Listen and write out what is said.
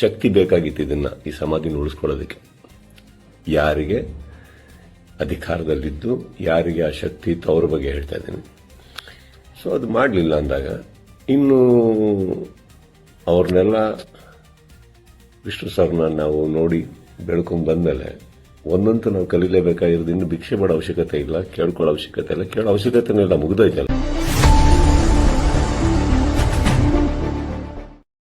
ಶಕ್ತಿ ಬೇಕಾಗಿತ್ತು ಇದನ್ನ ಈ ಸಮಾಧಿನ ಉಳಿಸ್ಕೊಳ್ಳೋದಕ್ಕೆ. ಯಾರಿಗೆ ಅಧಿಕಾರದಲ್ಲಿದ್ದು, ಯಾರಿಗೆ ಆ ಶಕ್ತಿ ಇತ್ತು ಅವ್ರ ಬಗ್ಗೆ ಹೇಳ್ತಾ ಇದ್ದೀನಿ. ಸೊ ಅದು ಮಾಡಲಿಲ್ಲ ಅಂದಾಗ, ಇನ್ನು ಅವ್ರನ್ನೆಲ್ಲ ವಿಷ್ಣು ಸರ್ನ ನಾವು ನೋಡಿ ಬೆಳ್ಕೊಂಡು ಬಂದಮೇಲೆ ಒಂದಂತೂ ನಾವು ಕಲೀಲೇಬೇಕಾಗಿರೋದು ಇನ್ನು ಭಿಕ್ಷೆ ಮಾಡೋ ಅವಶ್ಯಕತೆ ಇಲ್ಲ, ಕೇಳ್ಕೊಳ್ಳೋ ಅವಶ್ಯಕತೆ ಇಲ್ಲ, ಕೇಳೋ ಅವಶ್ಯಕತೆನೇ ಇಲ್ಲ ಮುಗ್ದೋಯ್ತಲ್ಲ.